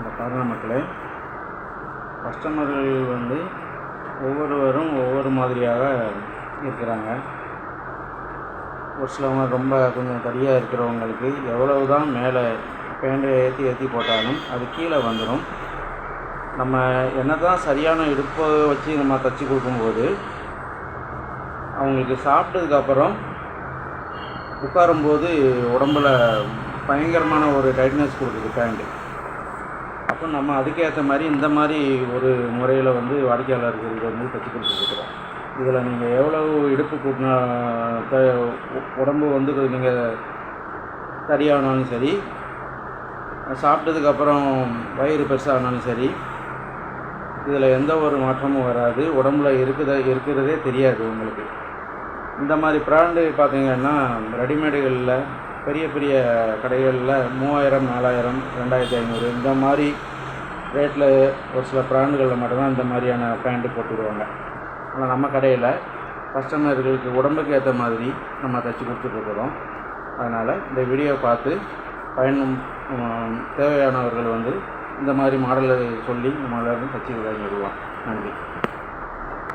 இந்த பாருங்க மக்களே. கஸ்டமர்கள் வந்து ஒவ்வொருவரும் ஒவ்வொரு மாதிரியாக இருக்கிறாங்க. ஒரு சிலவங்க ரொம்ப கொஞ்சம் தடியாக இருக்கிறவங்களுக்கு எவ்வளவு தான் மேலே பேண்டை ஏற்றி ஏற்றி போட்டாலும் அது கீழே வந்துடும் நம்ம என்ன தான் சரியான இடுப்பை வச்சு நம்ம தச்சு கொடுக்கும்போது அவங்களுக்கு சாப்பிட்டதுக்கப்புறம் உட்காரும்போது உடம்பில் பயங்கரமான ஒரு டைட்னஸ் கொடுக்குது பேண்ட்டு அப்போ நம்ம அதுக்கேற்ற மாதிரி இந்த மாதிரி ஒரு முறையில் வந்து வாடிக்கையாளர்களுக்கு வந்து தச்சு கொடுத்துருக்குறோம் இதில் நீங்கள் எவ்வளவு இடுப்பு கூட்டினா த உடம்பு வந்து நீங்கள் தடியானாலும் சரி சாப்பிட்டதுக்கப்புறம் வயிறு பெருசானாலும் சரி இதில் எந்த ஒரு மாற்றமும் வராது. உடம்புல இருக்குத இருக்கிறதே தெரியாது உங்களுக்கு. இந்த மாதிரி பிராண்டு பார்த்திங்கன்னா ரெடிமேடுகளில் பெரிய பெரிய கடைகளில் மூவாயிரம் நாலாயிரம் ரெண்டாயிரத்தி ஐநூறு இந்த மாதிரி ரேட்டில் ஒரு சில பிராண்டுகளில் மட்டும்தான் இந்த மாதிரியான பேண்ட்டு போட்டுவிடுவாங்க ஆனால் நம்ம கடையில் கஸ்டமர்களுக்கு உடம்புக்கு ஏற்ற மாதிரி நம்ம தைச்சி கொடுத்துட்ருக்குறோம் அதனால் இந்த வீடியோ பார்த்து பயணம் தேவையானவர்கள் வந்து இந்த மாதிரி மாடலை சொல்லி நம்ம எல்லோரும் தைச்சி வாங்கிடுவோம் நன்றி.